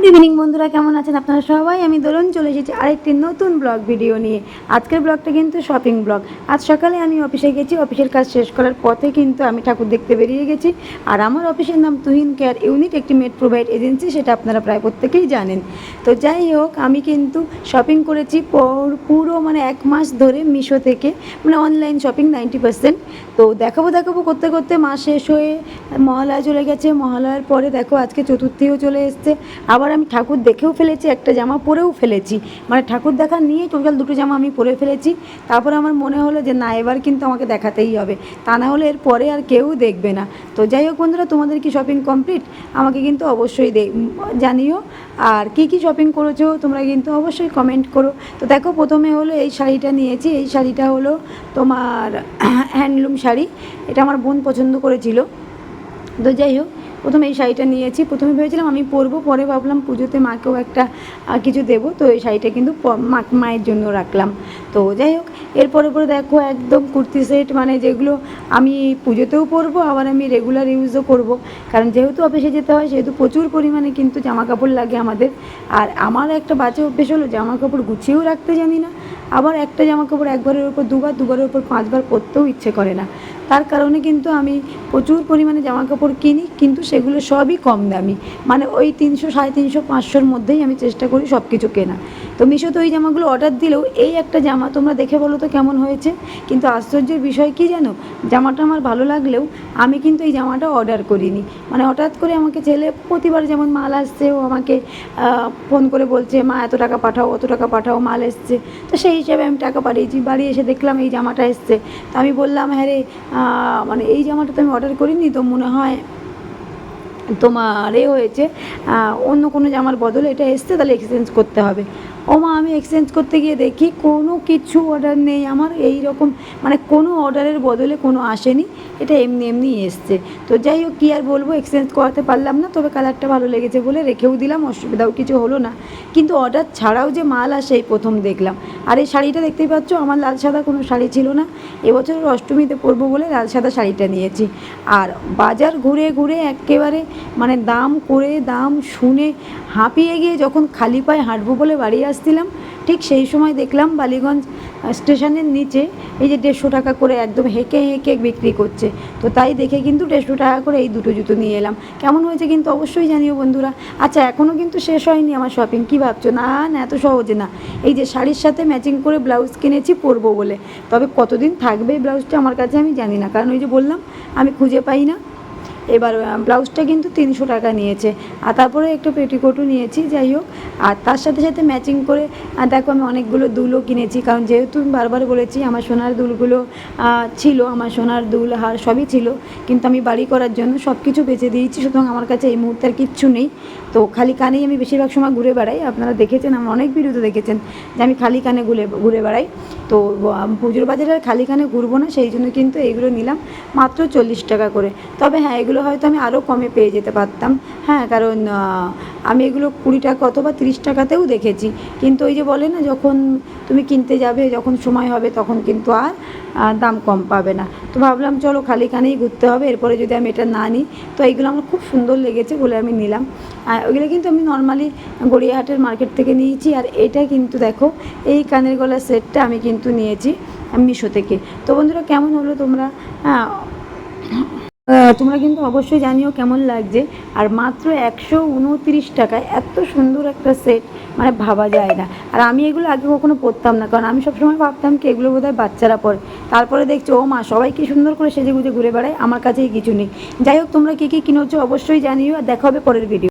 Good evening বন্ধুরা, কেমন আছেন আপনারা সবাই? আমি দোলন, চলে এসেছি আরেকটি নতুন ব্লগ ভিডিও নিয়ে। আজকের ব্লগটা কিন্তু শপিং ব্লগ। আজ সকালে আমি অফিসে গেছি অফিসের কাজ শেষ করার পথে কিন্তু আমি ঠাকুর দেখতে বেরিয়ে গেছি। আর আমার অফিসের নাম তুহিন কেয়ার ইউনিট একটি মেড প্রোভাইড এজেন্সি সেটা আপনারা প্রায় প্রত্যেকেই জানেন। তো যাই হোক, আমি কিন্তু শপিং করেছি পর- পুরো মানে এক মাস ধরে মিশো থেকে মানে অনলাইন শপিং নাইনটি পার্সেন্ট তো দেখাবো দেখাবো করতে করতে মাস শেষ হয়ে মহালয়া চলে গেছে। মহালয়ার পরে দেখো, আজকে চতুর্থীও চলে এসছে। আবার আমি ঠাকুর দেখেও ফেলেছি, একটা জামা পরেও ফেলেছি। মানে ঠাকুর দেখা নিয়ে টোটাল দুটো জামা আমি পরে ফেলেছি। তারপর আমার মনে হলো যে, না, এবার কিন্তু আমাকে দেখাতেই হবে। তা না হলে এর পরে আর কেউ দেখবে না। তো যাই হোক বন্ধুরা, তোমাদের কি শপিং কমপ্লিট আমাকে কিন্তু অবশ্যই জানিও। আর কি কি শপিং করেছ, তোমরা কিন্তু অবশ্যই কমেন্ট করো। তো দেখো, প্রথমে হলো এই শাড়িটা নিয়েছি। এই শাড়িটা হলো তোমার হ্যান্ডলুম শাড়ি। এটা আমার বোন পছন্দ করেছিল। তো যাই হোক প্রথমে এই শাড়িটা নিয়েছি। প্রথমে ভেবেছিলাম আমি পরবো, পরে ভাবলাম পুজোতে মাকেও একটা কিছু দেবো। তো এই শাড়িটা কিন্তু মা- মায়ের জন্য রাখলাম। তো যাই হোক, এরপরে পরে দেখো একদম কুর্তি সেট মানে যেগুলো আমি পুজোতেও পরবো, আবার আমি রেগুলার ইউজও করব। কারণ যেহেতু অফিসে যেতে হয়, সেহেতু প্রচুর পরিমাণে কিন্তু জামা কাপড় লাগে আমাদের। আর আমার একটা বাজে অভ্যেস হলো জামা কাপড় গুছিয়েও রাখতে জানি না। আবার একটা জামা কাপড় একবারের উপর দুবার, দুবারের উপর পাঁচবার পরতেও ইচ্ছে করে না। তার কারণে কিন্তু আমি প্রচুর পরিমাণে জামা কাপড় কিনি, কিন্তু সেগুলো সবই কম দামি। মানে ওই তিনশো, সাড়ে তিনশো, পাঁচশোর মধ্যেই আমি চেষ্টা করি সব কিছু কেনা তো মিশোতে ওই জামাগুলো অর্ডার দিলেও এই একটা জামা তোমরা দেখে বলো তো কেমন হয়েছে? কিন্তু আশ্চর্যের বিষয় কি জানো? জামাটা আমার ভালো লাগলেও আমি কিন্তু এই জামাটা অর্ডার করিনি। মানে হঠাৎ করে আমাকে ছেলে প্রতিবার যেমন মাল আসছে, ও আমাকে ফোন করে বলছে, মা, এত টাকা পাঠাও, অত টাকা পাঠাও, মাল এসছে। তো সেই হিসাবে আমি টাকা পাঠিয়েছি। বাড়ি এসে দেখলাম এই জামাটা এসছে। তো আমি বললাম হ্যাঁ রে মানে এই জামাটা তো আমি অর্ডার করিনি, তো মনে হয় তোমার এ হয়েছে। অন্য কোনো জামার বদলে এটা এসছে, তাহলে এক্সচেঞ্জ করতে হবে। ও মা, আমি এক্সচেঞ্জ করতে গিয়ে দেখি কোনো কিছু অর্ডার নেই। আমার এই রকম মানে কোনো অর্ডারের বদলে কোনো আসেনি। এটা এমনি এমনি এসছে। তো যাই হোক, কী আর বলব এক্সচেঞ্জ করাতে পারলাম না। তবে কালারটা ভালো লেগেছে বলে রেখেও দিলাম, অসুবিধাও কিছু হলো না। কিন্তু অর্ডার ছাড়াও যে মাল আসে, এই প্রথম দেখলাম। আর এই শাড়িটা দেখতেই পাচ্ছ, আমার লাল সাদা কোনো শাড়ি ছিল না। এবছরের অষ্টমীতে পরবো বলে লাল সাদা শাড়িটা নিয়েছি। আর বাজার ঘুরে ঘুরে একেবারে মানে দাম করে দাম শুনে হাঁপিয়ে গিয়ে যখন খালি পায়ে হাঁটবো বলে বাড়ি আসছিলাম ঠিক সেই সময় দেখলাম বালিগঞ্জ স্টেশনের নিচে এই যে দেড়শো টাকা করে একদম হেঁকে হেঁকে বিক্রি করছে। তো তাই দেখে কিন্তু দেড়শো টাকা করে এই দুটো জুতো নিয়ে এলাম। কেমন হয়েছে কিন্তু অবশ্যই জানিও বন্ধুরা। আচ্ছা এখনও কিন্তু শেষ হয়নি আমার শপিং কী ভাবছ? না না, এত সহজে না। এই যে শাড়ির সাথে ম্যাচিং করে ব্লাউজ কিনেছি পরবো বলে। তবে কতদিন থাকবে এই ব্লাউজটা আমার কাছে আমি জানি না। কারণ ওই যে বললাম, আমি খুঁজে পাই না। এবার ব্লাউজটা কিন্তু তিনশো টাকা নিয়েছে। আর তারপরে একটু পেটিকোটও নিয়েছি, যাই হোক। আর তার সাথে সাথে ম্যাচিং করে দেখো আমি অনেকগুলো দুলও কিনেছি, কারণ যেহেতু বারবার বলেছি আমার সোনার দুলগুলো ছিল, আমার সোনার দুল, হার সবই ছিল, কিন্তু আমি বাড়ি করার জন্য সব কিছু বেঁচে দিয়েছি, সুতরাং আমার কাছে এই মুহূর্তে আর কিচ্ছু নেই। তো খালি কানেই আমি বেশিরভাগ সময় ঘুরে বেড়াই। আপনারা দেখেছেন, আমার অনেক ভিডিওতে দেখেছেন যে আমি খালি কানে ঘুরে ঘুরে বেড়াই। তো পুজোর বাজারে খালি কানে ঘুরবো না, সেই জন্য কিন্তু এইগুলো নিলাম মাত্র চল্লিশ টাকা করে। তবে হ্যাঁ এগুলো হয়তো আমি আরও কমে পেয়ে যেতে পারতাম। হ্যাঁ কারণ আমি এগুলো কুড়ি টাকা অথবা তিরিশ টাকাতেও দেখেছি। কিন্তু ওই যে বলে না, যখন তুমি কিনতে যাবে, যখন সময় হবে, তখন কিন্তু আর দাম কম পাবে না। তো ভাবলাম, চলো খালি কানেই ঘুরতে হবে। এরপরে যদি আমি এটা না নিই, তো এইগুলো আমার খুব সুন্দর লেগেছে বলে আমি নিলাম। ওইগুলো কিন্তু আমি নর্মালি গড়িয়াহাটের মার্কেট থেকে নিয়েছি। আর এটা কিন্তু দেখো, এই কানের গলার সেটটা আমি কিন্তু নিয়েছি মিশো থেকে। তো বন্ধুরা, কেমন হলো তোমরা? হ্যাঁ তোমরা কিন্তু অবশ্যই জানিও কেমন লাগছে। আর মাত্র একশো উনত্রিশ টাকায় এত সুন্দর একটা সেট মানে ভাবা যায় না। আর আমি এগুলো আগে কখনো পরতাম না, কারণ আমি সবসময় ভাবতাম কি এগুলো বোধহয় বাচ্চারা পরে। তারপরে দেখছ, ও মা, সবাই কি সুন্দর করে সেজে গুজে ঘুরে বেড়ায়, আমার কাছেই কিছু নেই। যাই হোক, তোমরা কী কী কিনেছো অবশ্যই জানিও, আর দেখা হবে পরের ভিডিও